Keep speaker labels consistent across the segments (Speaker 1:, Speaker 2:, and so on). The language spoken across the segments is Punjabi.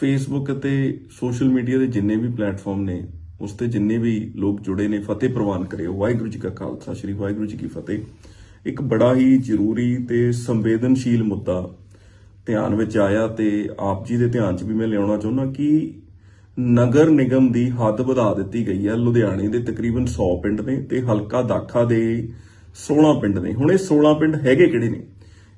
Speaker 1: ਫੇਸਬੁੱਕ ਅਤੇ ਸੋਸ਼ਲ ਮੀਡੀਆ ਦੇ ਜਿੰਨੇ ਵੀ ਪਲੇਟਫਾਰਮ ਨੇ, ਉਸ ਤੇ ਜਿੰਨੇ ਵੀ ਲੋਕ ਜੁੜੇ ਨੇ, ਫਤਿਹ ਪ੍ਰਵਾਨ ਕਰਿਓ ਵਾਹਿਗੁਰੂ ਜੀ ਕਾ ਖਾਲਸਾ, ਸ੍ਰੀ ਵਾਹਿਗੁਰੂ ਜੀ ਕੀ ਫਤਿਹ। ਇੱਕ ਬੜਾ ਹੀ ਜ਼ਰੂਰੀ ਤੇ ਸੰਵੇਦਨਸ਼ੀਲ ਮੁੱਦਾ ਧਿਆਨ ਵਿੱਚ ਆਇਆ ਤੇ ਆਪ ਜੀ ਦੇ ਧਿਆਨ 'ਚ ਵੀ ਮੈਂ ਲਿਆਉਣਾ ਚਾਹੁੰਦਾ ਕਿ ਨਗਰ ਨਿਗਮ ਦੀ ਹੱਦ ਵਧਾ ਦਿੱਤੀ ਗਈ ਹੈ। ਲੁਧਿਆਣੇ ਦੇ ਤਕਰੀਬਨ 100 ਪਿੰਡ ਨੇ ਤੇ ਹਲਕਾ ਦਾਖਾ ਦੇ 16 ਪਿੰਡ ਨੇ। ਹੁਣ ਇਹ 16 ਪਿੰਡ ਹੈਗੇ ਕਿਹੜੇ ਨੇ?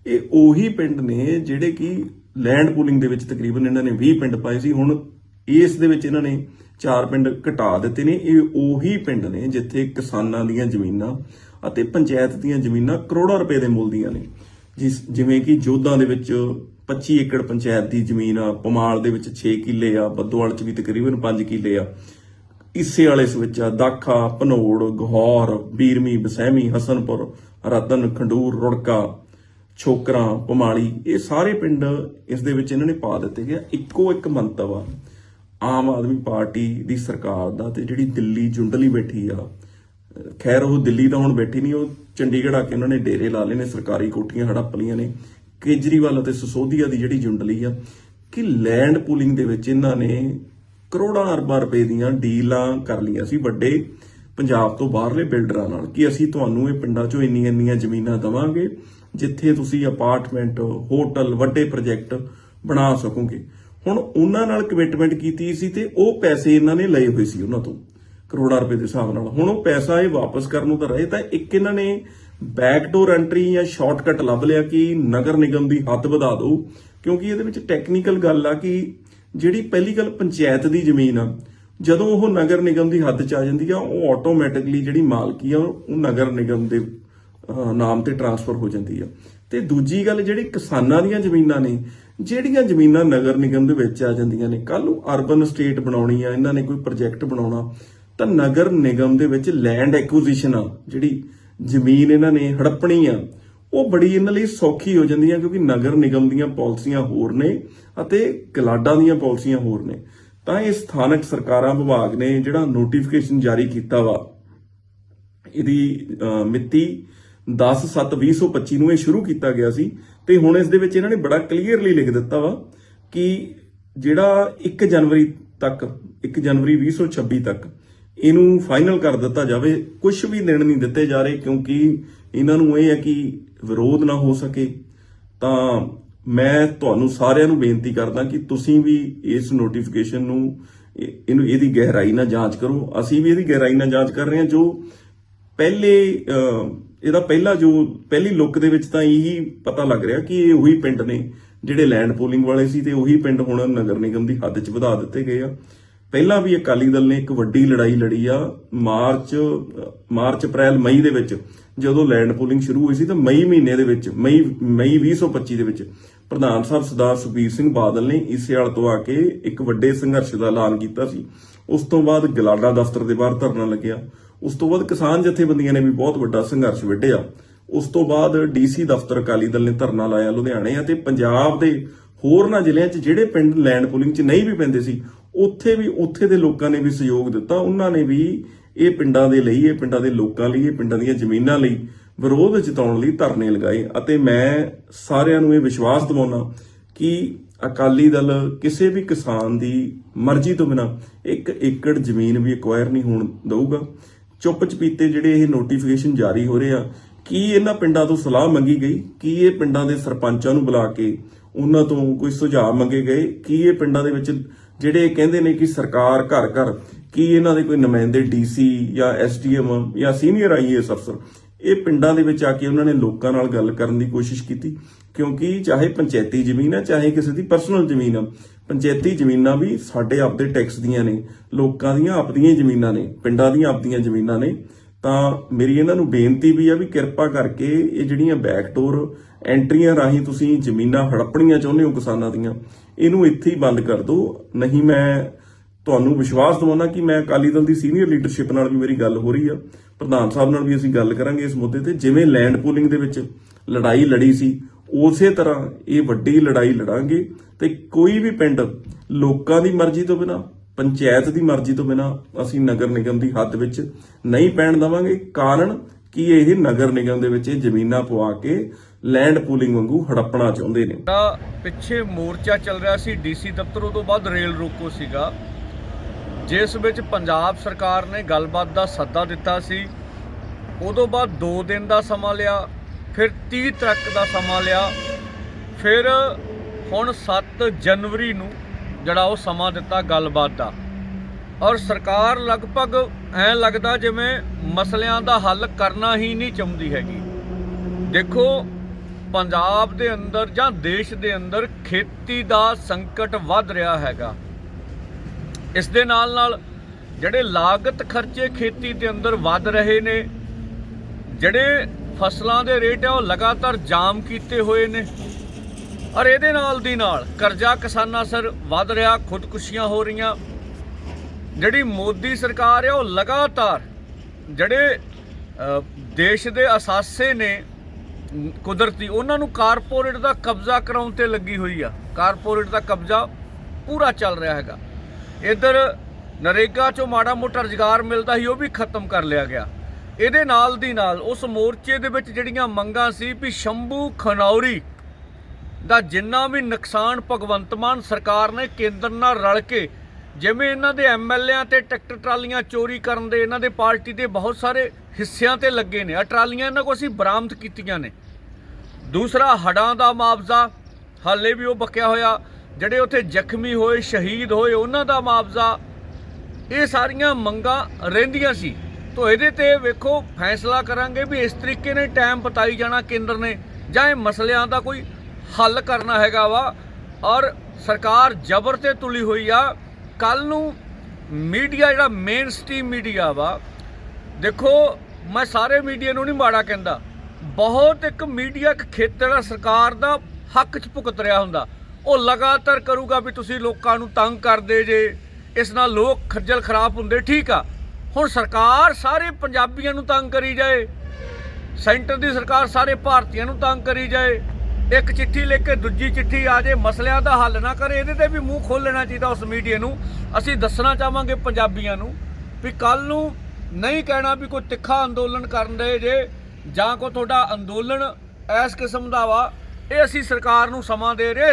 Speaker 1: ਇਹ ਉਹੀ ਪਿੰਡ ਨੇ ਜਿਹੜੇ ਕਿ ਲੈਂਡ ਪੂਲਿੰਗ ਦੇ ਵਿੱਚ ਤਕਰੀਬਨ ਇਹਨਾਂ ਨੇ 20 ਪਿੰਡ ਪਾਏ ਸੀ। ਹੁਣ ਇਸ ਦੇ ਵਿੱਚ ਇਹਨਾਂ ਨੇ ਚਾਰ ਪਿੰਡ ਘਟਾ ਦਿੱਤੇ ਨੇ। ਇਹ ਉਹੀ ਪਿੰਡ ਨੇ ਜਿੱਥੇ ਕਿਸਾਨਾਂ ਦੀਆਂ ਜ਼ਮੀਨਾਂ ਅਤੇ ਪੰਚਾਇਤ ਦੀਆਂ ਜ਼ਮੀਨਾਂ ਕਰੋੜਾਂ ਰੁਪਏ ਦੇ ਮੁੱਲ ਦੀਆਂ ਨੇ। ਜਿਸ ਜਿਵੇਂ ਕਿ ਜੋਧਾਂ ਦੇ ਵਿੱਚ 25 ਏਕੜ ਪੰਚਾਇਤ ਦੀ ਜ਼ਮੀਨ ਆ, ਪਮਾਲ ਦੇ ਵਿੱਚ 6 ਕਿੱਲੇ ਆ, ਬੱਦੋਵਾਲ ਚ ਵੀ ਤਕਰੀਬਨ 5 ਕਿੱਲੇ ਆ। ਇਸੇ ਵਾਲੇ ਇਸ ਵਿੱਚ ਆ, ਦਾਖਾ, ਭਨੋੜ, ਗਹੌਰ, ਬੀਰਮੀ ਬਸਹਿਮੀ ਹਸਨਪੁਰ, ਰਤਨ, ਖੰਡੂਰ, ਰੁੜਕਾ ਛੋਕਰਾਂ, ਪਮਾਲੀ, ਇਹ ਸਾਰੇ ਪਿੰਡ ਇਸ ਦੇ ਵਿੱਚ ਇਹਨਾਂ ਨੇ ਪਾ ਦਿੱਤੇ ਗਏ ਇੱਕੋ ਇੱਕ ਮੰਤਵ ਆ, ਆਮ ਆਦਮੀ ਪਾਰਟੀ ਦੀ ਸਰਕਾਰ ਦਾ ਤੇ ਜਿਹੜੀ ਦਿੱਲੀ ਜੁੰਡਲੀ ਬੈਠੀ ਆ। ਖੈਰ, ਉਹ ਦਿੱਲੀ ਤਾਂ ਹੁਣ ਬੈਠੀ ਨਹੀਂ, ਉਹ ਚੰਡੀਗੜ੍ਹ ਆ ਕੇ ਉਹਨਾਂ ਨੇ ਡੇਰੇ ਲਾ ਲਏ ਨੇ, ਸਰਕਾਰੀ ਕੋਠੀਆਂ ਹੜੱਪ ਲਈਆਂ ਨੇ, ਕੇਜਰੀਵਾਲ ਅਤੇ ਸਸੋਦੀਆ ਦੀ ਜਿਹੜੀ ਜੁੰਡਲੀ ਆ, ਕਿ ਲੈਂਡ ਪੂਲਿੰਗ ਦੇ ਵਿੱਚ ਇਹਨਾਂ ਨੇ ਕਰੋੜਾਂ ਅਰਬਾਂ ਰੁਪਏ ਦੀਆਂ ਡੀਲਾਂ ਕਰ ਲਈਆਂ ਸੀ ਵੱਡੇ ਪੰਜਾਬ ਤੋਂ ਬਾਹਰਲੇ ਬਿਲਡਰਾਂ ਨਾਲ ਕਿ ਅਸੀਂ ਤੁਹਾਨੂੰ ਇਹ ਪਿੰਡਾਂ 'ਚੋਂ ਇੰਨੀਆਂ ਇੰਨੀਆਂ ਜ਼ਮੀਨਾਂ ਦਵਾਂਗੇ, ਜਿੱਥੇ ਤੁਸੀਂ ਅਪਾਰਟਮੈਂਟ ਹੋਟਲ ਵੱਡੇ ਪ੍ਰੋਜੈਕਟ ਬਣਾ ਸਕੋਗੇ। ਹੁਣ ਉਹਨਾਂ ਨਾਲ ਕਮਿਟਮੈਂਟ ਕੀਤੀ ਸੀ ਤੇ ਉਹ ਪੈਸੇ ਇਹਨਾਂ ਨੇ ਲਏ ਹੋਏ ਸੀ ਉਹਨਾਂ ਤੋਂ, ਕਰੋੜਾਂ ਰੁਪਏ ਦੇ ਹਿਸਾਬ ਨਾਲ। ਹੁਣ ਉਹ ਪੈਸਾ ਇਹ ਵਾਪਸ ਕਰਨ ਨੂੰ ਤਾਂ ਰਹੇ, ਤਾਂ ਇੱਕ ਇਹਨਾਂ ਨੇ ਬੈਕਡੋਰ ਐਂਟਰੀ ਜਾਂ ਸ਼ਾਰਟਕਟ ਲੱਭ ਲਿਆ ਕਿ ਨਗਰ ਨਿਗਮ ਦੀ ਹੱਦ ਵਧਾ ਦਿਓ, ਕਿਉਂਕਿ ਇਹਦੇ ਵਿੱਚ ਟੈਕਨੀਕਲ ਗੱਲ ਆ ਕਿ ਜਿਹੜੀ ਪਹਿਲੀ ਗੱਲ ਪੰਚਾਇਤ ਦੀ ਜ਼ਮੀਨ ਆ ਜਦੋਂ ਉਹ ਨਗਰ ਨਿਗਮ ਦੀ ਹੱਦ ਚ ਆ ਜਾਂਦੀ ਆ, ਉਹ ਆਟੋਮੈਟਿਕਲੀ ਜਿਹੜੀ ਮਾਲਕੀ ਆ, ਉਹ ਨਗਰ ਨਿਗਮ ਦੇ ਨਾਮ ਤੇ ਟਰਾਂਸਫਰ ਹੋ ਜਾਂਦੀ ਆ। ਤੇ ਦੂਜੀ ਗੱਲ ਜਿਹੜੀ ਕਿਸਾਨਾਂ ਦੀਆਂ ਜ਼ਮੀਨਾਂ ਨੇ, ਜਿਹੜੀਆਂ ਜ਼ਮੀਨਾਂ ਨਗਰ ਨਿਗਮ ਦੇ ਵਿੱਚ ਆ ਜਾਂਦੀਆਂ ਨੇ ਕੱਲ ਨੂੰ ਅਰਬਨ ਸਟੇਟ ਬਣਾਉਣੀ ਆ, ਇਹਨਾਂ ਨੇ ਕੋਈ ਪ੍ਰੋਜੈਕਟ ਬਣਾਉਣਾ, ਤਾਂ ਨਗਰ ਨਿਗਮ ਦੇ ਵਿੱਚ ਲੈਂਡ ਐਕੁਜੀਸ਼ਨ ਆ, ਜਿਹੜੀ ਜ਼ਮੀਨ ਇਹਨਾਂ ਨੇ ਹੜੱਪਣੀ ਆ, ਉਹ ਬੜੀ ਇਹਨਾਂ ਲਈ ਸੌਖੀ ਹੋ ਜਾਂਦੀ ਆ, ਕਿਉਂਕਿ ਨਗਰ ਨਿਗਮ ਦੀਆਂ ਪਾਲਿਸੀਆਂ ਹੋਰ ਨੇ ਅਤੇ ਗਲਾਡਾਂ ਦੀਆਂ ਪਾਲਿਸੀਆਂ ਹੋਰ ਨੇ। ਤਾਂ ਇਹ ਸਥਾਨਕ ਸਰਕਾਰਾਂ ਵਿਭਾਗ ਨੇ ਜਿਹੜਾ ਨੋਟੀਫਿਕੇਸ਼ਨ ਜਾਰੀ ਕੀਤਾ ਵਾ ਇਹਦੀ ਅਹ, ਮਿਤੀ 10/7/2025 ਨੂੰ ਇਹ ਸ਼ੁਰੂ ਕੀਤਾ ਗਿਆ ਸੀ ਤੇ ਹੁਣ ਇਸ ਦੇ ਵਿੱਚ ਇਹਨਾਂ ਨੇ ਬੜਾ ਕਲੀਅਰਲੀ ਲਿਖ ਦਿੱਤਾ ਵਾ ਕਿ ਜਿਹੜਾ 1 ਜਨਵਰੀ ਤੱਕ 1 ਜਨਵਰੀ 2026 ਤੱਕ ਇਹਨੂੰ ਫਾਈਨਲ ਕਰ ਦਿੱਤਾ ਜਾਵੇ ਕੁਝ ਵੀ ਦਿਨ ਨਹੀਂ ਦਿੱਤੇ ਜਾ ਰਹੇ ਕਿਉਂਕਿ ਇਹਨਾਂ ਨੂੰ ਇਹ ਹੈ ਕਿ ਵਿਰੋਧ ਨਾ ਹੋ ਸਕੇ। ਤਾਂ ਮੈਂ ਤੁਹਾਨੂੰ ਸਾਰਿਆਂ ਨੂੰ ਬੇਨਤੀ ਕਰਦਾ ਕਿ ਤੁਸੀਂ ਵੀ ਇਸ ਨੋਟੀਫਿਕੇਸ਼ਨ ਨੂੰ ਇਹਨੂੰ, ਇਹਦੀ ਗਹਿਰਾਈ ਨਾਲ ਜਾਂਚ ਕਰੋ। ਅਸੀਂ ਵੀ ਇਹਦੀ ਗਹਿਰਾਈ ਨਾਲ ਜਾਂਚ ਕਰ ਰਹੇ ਹਾਂ, ਜੋ ਪਹਿਲੇ ਇਹਦਾ ਪਹਿਲਾ ਜੋ, ਪਹਿਲੀ ਲੁੱਕ ਦੇ ਵਿੱਚ ਤਾਂ ਇਹੀ ਪਤਾ ਲੱਗ ਰਿਹਾ ਕਿ ਇਹ ਉਹੀ ਪਿੰਡ ਨੇ ਜਿਹੜੇ ਲੈਂਡ ਪੋਲਿੰਗ ਵਾਲੇ ਸੀ ਤੇ ਉਹੀ ਪਿੰਡ ਹੁਣ ਨਗਰ ਨਿਗਮ ਦੀ ਹੱਦ 'ਚ ਵਧਾ ਦਿੱਤੇ ਗਏ ਆ। ਪਹਿਲਾਂ ਵੀ ਅਕਾਲੀ ਦਲ ਨੇ ਇੱਕ ਵੱਡੀ ਲੜਾਈ ਲੜੀ ਆ, ਮਾਰਚ ਮਾਰਚ, ਅਪ੍ਰੈਲ, ਮਈ ਦੇ ਵਿੱਚ। ਜਦੋਂ ਲੈਂਡ ਪੂਲਿੰਗ ਸ਼ੁਰੂ ਹੋਈ ਸੀ ਤਾਂ ਮਈ ਮਹੀਨੇ ਦੇ ਵਿੱਚ, ਮਈ ਮਈ 2025 ਦੇ ਵਿੱਚ ਪ੍ਰਧਾਨ ਸਾਹਿਬ ਸਰਦਾਰ ਸੁਖਬੀਰ ਸਿੰਘ ਬਾਦਲ ਨੇ ਇਸਿਆਲ ਤੋਂ ਆ ਕੇ ਇੱਕ ਵੱਡੇ ਸੰਘਰਸ਼ ਦਾ ਐਲਾਨ ਕੀਤਾ ਸੀ। ਉਸ ਤੋਂ ਬਾਅਦ ਗਲਾਡਾ ਦਫ਼ਤਰ ਦੇ ਬਾਹਰ ਧਰਨਾ ਲੱਗਿਆ। ਉਸ ਤੋਂ ਬਾਅਦ ਕਿਸਾਨ ਜਥੇਬੰਦੀਆਂ ਨੇ ਵੀ ਬਹੁਤ ਵੱਡਾ ਸੰਘਰਸ਼ ਵਿੱਢਿਆ। ਉਸ ਤੋਂ ਬਾਅਦ ਡੀਸੀ ਦਫ਼ਤਰ ਅਕਾਲੀ ਦਲ ਨੇ ਧਰਨਾ ਲਾਇਆ ਲੁਧਿਆਣੇ ਅਤੇ ਪੰਜਾਬ ਦੇ ਹੋਰਨਾਂ ਜ਼ਿਲ੍ਹਿਆਂ 'ਚ ਜਿਹੜੇ ਪਿੰਡ ਲੈਂਡ ਪੂਲਿੰਗ 'ਚ ਨਹੀਂ ਵੀ ਪੈਂਦੇ ਸੀ ਉੱਥੇ ਵੀ, ਉੱਥੇ ਦੇ ਲੋਕਾਂ ਨੇ ਵੀ ਸਹਿਯੋਗ ਦਿੱਤਾ। ਉਹਨਾਂ ਨੇ ਵੀ ਇਹ ਪਿੰਡਾਂ ਦੇ ਲਈ, ਇਹ ਪਿੰਡਾਂ ਦੇ ਲੋਕਾਂ ਲਈ, ਇਹ ਪਿੰਡਾਂ ਦੀਆਂ ਜ਼ਮੀਨਾਂ ਲਈ ਵਿਰੋਧ ਜਤਾਉਣ ਲਈ ਧਰਨੇ ਲਗਾਏ ਅਤੇ ਮੈਂ ਸਾਰਿਆਂ ਨੂੰ ਇਹ ਵਿਸ਼ਵਾਸ ਦਿਵਾਉਣਾ ਕਿ ਅਕਾਲੀ ਦਲ ਕਿਸੇ ਵੀ ਕਿਸਾਨ ਦੀ ਮਰਜ਼ੀ ਤੋਂ ਬਿਨਾ ਇੱਕ ਏਕੜ ਜ਼ਮੀਨ ਵੀ ਐਕਵਾਇਰ ਨਹੀਂ ਹੋਣ ਦਊਗਾ। ਚੁੱਪ ਚਪੀਤੇ ਜਿਹੜੇ ਇਹ ਨੋਟੀਫਿਕੇਸ਼ਨ ਜਾਰੀ ਹੋ ਰਹੇ ਆ, ਕੀ ਇਹਨਾਂ ਪਿੰਡਾਂ ਤੋਂ ਸਲਾਹ ਮੰਗੀ ਗਈ? ਕੀ ਇਹ ਪਿੰਡਾਂ ਦੇ ਸਰਪੰਚਾਂ ਨੂੰ ਬੁਲਾ ਕੇ ਉਹਨਾਂ ਤੋਂ ਕੋਈ ਸੁਝਾਅ ਮੰਗੇ ਗਏ? ਕੀ ਇਹ ਪਿੰਡਾਂ ਦੇ ਵਿੱਚ ਜਿਹੜੇ ਕਹਿੰਦੇ ਨੇ ਕਿ ਸਰਕਾਰ ਘਰ ਘਰ ਕੀ ਇਹਨਾਂ ਦੇ ਕੋਈ ਨੁਮਾਇੰਦੇ ਡੀਸੀ ਜਾਂ ਐਸਡੀਐਮ ਜਾਂ ਸੀਨੀਅਰ ਆਈਏਐਸ ਅਫਸਰ, ਇਹ ਪਿੰਡਾਂ ਦੇ ਵਿੱਚ ਆ ਕੇ ਉਹਨਾਂ ਨੇ ਲੋਕਾਂ ਨਾਲ ਗੱਲ ਕਰਨ ਦੀ ਕੋਸ਼ਿਸ਼ ਕੀਤੀ? ਕਿਉਂਕਿ ਚਾਹੇ ਪੰਚਾਇਤੀ ਜ਼ਮੀਨ ਆ, ਚਾਹੇ ਕਿਸੇ ਦੀ ਪਰਸਨਲ ਜ਼ਮੀਨ ਆ, ਪੰਚਾਇਤੀ ਜ਼ਮੀਨਾਂ ਵੀ ਸਾਡੇ ਆਪਦੇ ਟੈਕਸ ਦੀਆਂ ਨੇ, ਲੋਕਾਂ ਦੀਆਂ ਆਪਦੀਆਂ ਜ਼ਮੀਨਾਂ ਨੇ, ਪਿੰਡਾਂ ਦੀਆਂ ਆਪਦੀਆਂ ਜ਼ਮੀਨਾਂ ਨੇ। ਤਾਂ ਮੇਰੀ ਇਹਨਾਂ ਨੂੰ ਬੇਨਤੀ ਵੀ ਆ ਵੀ ਕਿਰਪਾ ਕਰਕੇ ਇਹ ਜਿਹੜੀਆਂ ਬੈਕਡੋਰ ਐਂਟਰੀਆਂ ਰਾਹੀਂ ਤੁਸੀਂ ਜ਼ਮੀਨਾਂ ਹੜੱਪਣੀਆਂ ਚਾਹੁੰਦੇ ਹੋ ਕਿਸਾਨਾਂ ਦੀਆਂ, ਇਹਨੂੰ ਇੱਥੇ ਹੀ ਬੰਦ ਕਰ ਦਿਓ। ਨਹੀਂ ਮੈਂ ਤੁਹਾਨੂੰ ਵਿਸ਼ਵਾਸ ਦਿਵਾਉਣਾ ਕਿ ਮੈਂ ਅਕਾਲੀ ਦਲ ਦੀ ਸੀਨੀਅਰ ਲੀਡਰਸ਼ਿਪ ਨਾਲ ਵੀ ਮੇਰੀ ਗੱਲ ਹੋ ਰਹੀ ਆ। ਪ੍ਰਧਾਨ ਸਾਹਿਬ ਨਾਲ ਵੀ ਅਸੀਂ ਗੱਲ ਕਰਾਂਗੇ ਇਸ ਮੁੱਦੇ ਤੇ। ਜਿਵੇਂ ਲੈਂਡ ਪੂਲਿੰਗ ਦੇ ਵਿੱਚ ਲੜਾਈ ਲੜੀ ਸੀ, ਉਸੇ ਤਰ੍ਹਾਂ ਇਹ ਵੱਡੀ ਲੜਾਈ ਲੜਾਂਗੇ ਤੇ ਕੋਈ ਵੀ ਪਿੰਡ ਲੋਕਾਂ ਦੀ ਮਰਜ਼ੀ ਤੋਂ ਬਿਨਾ ਪੰਚਾਇਤ ਦੀ ਮਰਜ਼ੀ ਤੋਂ ਬਿਨਾ ਅਸੀਂ ਨਗਰ ਨਿਗਮ ਦੀ ਹੱਦ ਵਿੱਚ ਨਹੀਂ ਪੈਣ ਦਵਾਂਗੇ। ਕਾਰਨ ਕਿ ਇਹ ਨਗਰ ਨਿਗਮ ਦੇ ਵਿੱਚ ਇਹ ਜ਼ਮੀਨਾਂ ਪਵਾ ਕੇ ਲੈਂਡ ਪੂਲਿੰਗ ਵਾਂਗੂ ਹੜੱਪਣਾ ਚਾਹੁੰਦੇ ਨੇ?
Speaker 2: ਦਾ ਪਿੱਛੇ ਮੋਰਚਾ ਚੱਲ ਰਿਹਾ ਸੀ ਡੀਸੀ ਦਫ਼ਤਰ ਤੋਂ ਬਾਅਦ ਰੇਲ ਰੋਕੋ ਸੀਗਾ। ਜਿਸ ਵਿੱਚ ਪੰਜਾਬ ਸਰਕਾਰ ਨੇ ਗੱਲਬਾਤ ਦਾ ਸੱਦਾ ਦਿੱਤਾ ਸੀ। ਉਦੋਂ ਬਾਅਦ 2 ਦਿਨ ਦਾ ਸਮਾਂ ਲਿਆ, ਫਿਰ 30 ਤੱਕ ਦਾ ਸਮਾਂ ਲਿਆ। ਫਿਰ ਹੁਣ 7 ਜਨਵਰੀ ਨੂੰ ਜਿਹੜਾ ਉਹ ਸਮਾਂ ਦਿੱਤਾ ਗੱਲਬਾਤ ਦਾ। ਔਰ ਸਰਕਾਰ ਲਗਭਗ ਐ ਲੱਗਦਾ ਜਿਵੇਂ ਮਸਲਿਆਂ ਦਾ ਹੱਲ ਕਰਨਾ ਹੀ ਨਹੀਂ ਚਾਹੁੰਦੀ ਹੈਗੀ। ਦੇਖੋ, ਪੰਜਾਬ ਦੇ ਅੰਦਰ ਜਾਂ ਦੇਸ਼ ਦੇ ਅੰਦਰ ਖੇਤੀ ਦਾ ਸੰਕਟ ਵੱਧ ਰਿਹਾ ਹੈਗਾ। ਇਸ ਦੇ ਨਾਲ ਨਾਲ ਜਿਹੜੇ ਲਾਗਤ ਖਰਚੇ ਖੇਤੀ ਦੇ ਅੰਦਰ ਵੱਧ ਰਹੇ ਨੇ, ਜਿਹੜੇ ਫਸਲਾਂ ਦੇ ਰੇਟ ਆ ਉਹ ਲਗਾਤਾਰ ਜਾਮ ਕੀਤੇ ਹੋਏ ਨੇ। ਔਰ ਇਹਦੇ ਨਾਲ ਦੀ ਨਾਲ ਕਰਜ਼ਾ ਕਿਸਾਨਾਂ ਸਰ ਵੱਧ ਰਿਹਾ, ਖੁਦਕੁਸ਼ੀਆਂ ਹੋ ਰਹੀਆਂ। ਜਿਹੜੀ ਮੋਦੀ ਸਰਕਾਰ ਹੈ ਉਹ ਲਗਾਤਾਰ ਜਿਹੜੇ ਦੇਸ਼ ਦੇ ਅਸਾਸੇ ਨੇ, ਕੁਦਰਤੀ, ਉਹਨਾਂ ਨੂੰ ਕਾਰਪੋਰੇਟ ਦਾ ਕਬਜ਼ਾ ਕਰਾਉਣ ਤੇ ਲੱਗੀ ਹੋਈ ਆ। ਕਾਰਪੋਰੇਟ ਦਾ ਕਬਜ਼ਾ ਪੂਰਾ ਚੱਲ ਰਿਹਾ ਹੈਗਾ। ਇਧਰ ਨਰੇਗਾ ਚੋਂ ਮਾੜਾ ਮੋਟਾ ਰੁਜ਼ਗਾਰ ਮਿਲਦਾ ਸੀ, ਉਹ ਵੀ ਖਤਮ ਕਰ ਲਿਆ ਗਿਆ। ਇਹਦੇ ਨਾਲ ਦੀ ਨਾਲ ਉਸ ਮੋਰਚੇ ਦੇ ਵਿੱਚ ਜਿਹੜੀਆਂ ਮੰਗਾਂ ਸੀ ਵੀ ਸ਼ੰਭੂ ਖਨੌਰੀ ਦਾ ਜਿੰਨਾ ਵੀ ਨੁਕਸਾਨ ਭਗਵੰਤ ਮਾਨ ਸਰਕਾਰ ਨੇ ਕੇਂਦਰ ਨਾਲ ਰਲ ਕੇ, ਜਿਵੇਂ ਇਹਨਾਂ ਦੇ ਐਮਐਲਏਆਂ ਤੇ ਟਰੈਕਟਰ ਟਰਾਲੀਆਂ ਚੋਰੀ ਕਰਨ ਦੇ ਇਹਨਾਂ ਦੇ ਪਾਰਟੀ ਦੇ ਬਹੁਤ ਸਾਰੇ ਹਿੱਸਿਆਂ ਤੇ ਲੱਗੇ ਨੇ ਆ ਟਰਾਲੀਆਂ ਇਹਨਾਂ ਕੋਲ ਅਸੀਂ ਬਰਾਮਦ ਕੀਤੀਆਂ ਨੇ। ਦੂਸਰਾ ਹੜਾਂ ਦਾ ਮੁਆਵਜ਼ਾ ਹਾਲੇ ਵੀ ਉਹ ਬਕਿਆ ਹੋਇਆ, ਜਿਹੜੇ ਉੱਥੇ ਜ਼ਖਮੀ ਹੋਏ, ਸ਼ਹੀਦ ਹੋਏ, ਉਹਨਾਂ ਦਾ ਮੁਆਵਜ਼ਾ ਇਹ ਸਾਰੀਆਂ ਮੰਗਾਂ ਰਹਿੰਦੀਆਂ ਸੀ। ਤੋ ਇਹਦੇ ਤੇ ਵੇਖੋ, ਫੈਸਲਾ ਕਰਾਂਗੇ ਵੀ ਇਸ ਤਰੀਕੇ ਨੇ ਟਾਈਮ ਬਤਾਈ ਜਾਣਾ ਕੇਂਦਰ ਨੇ, ਜਾਂ ਇਹ ਮਸਲਿਆਂ ਦਾ ਕੋਈ ਹੱਲ ਕਰਨਾ ਹੈਗਾ ਵਾ ਔਰ ਸਰਕਾਰ ਜ਼ਬਰ ਤੇ ਤੁਲੀ ਹੋਈ ਆ। ਕੱਲ ਨੂੰ ਮੀਡੀਆ ਜਿਹੜਾ ਮੇਨ ਸਟ੍ਰੀਮ ਮੀਡੀਆ ਵਾ, ਦੇਖੋ, ਮੈਂ ਸਾਰੇ ਮੀਡੀਆ ਨੂੰ ਨਹੀਂ ਮਾੜਾ ਕਹਿੰਦਾ। ਬਹੁਤ ਇੱਕ ਮੀਡੀਆ ਇੱਕ ਖੇਤਰ ਆ, ਸਰਕਾਰ ਦਾ ਹੱਕ 'ਚ ਭੁਗਤ ਰਿਹਾ ਹੁੰਦਾ। ਉਹ ਲਗਾਤਾਰ ਕਰੂਗਾ ਵੀ ਤੁਸੀਂ ਲੋਕਾਂ ਨੂੰ ਤੰਗ ਕਰਦੇ ਜੇ, ਇਸ ਨਾਲ ਲੋਕ ਖੱਜਲ ਖਰਾਬ ਹੁੰਦੇ, ਠੀਕ ਆ। ਹੁਣ ਸਰਕਾਰ ਸਾਰੇ ਪੰਜਾਬੀਆਂ ਨੂੰ ਤੰਗ ਕਰੀ ਜਾਏ, ਸੈਂਟਰ ਦੀ ਸਰਕਾਰ ਸਾਰੇ ਭਾਰਤੀਆਂ ਨੂੰ ਤੰਗ ਕਰੀ ਜਾਏ ਇੱਕ ਚਿੱਠੀ ਲਿਖ ਕੇ ਦੂਜੀ ਚਿੱਠੀ ਆ ਜੇ ਮਸਲਿਆਂ ਦਾ ਹੱਲ ਨਾ ਕਰੇ, ਇਹਦੇ ਤੇ ਵੀ ਮੂੰਹ ਖੋਲ ਲੈਣਾ ਚਾਹੀਦਾ ਉਸ ਮੀਡੀਆ ਨੂੰ। ਅਸੀਂ ਦੱਸਣਾ ਚਾਹਾਂਗੇ ਪੰਜਾਬੀਆਂ ਨੂੰ ਵੀ ਕੱਲ ਨੂੰ ਨਹੀਂ ਕਹਿਣਾ ਵੀ ਕੋਈ ਤਿੱਖਾ ਅੰਦੋਲਨ ਕਰਨ ਦੇ ਜੇ ਜਾਂ ਕੋਈ ਤੁਹਾਡਾ ਅੰਦੋਲਨ ਇਸ ਕਿਸਮ ਦਾ ਵਾ, ਇਹ ਅਸੀਂ ਸਰਕਾਰ ਨੂੰ ਸਮਾਂ ਦੇ ਰਹੇ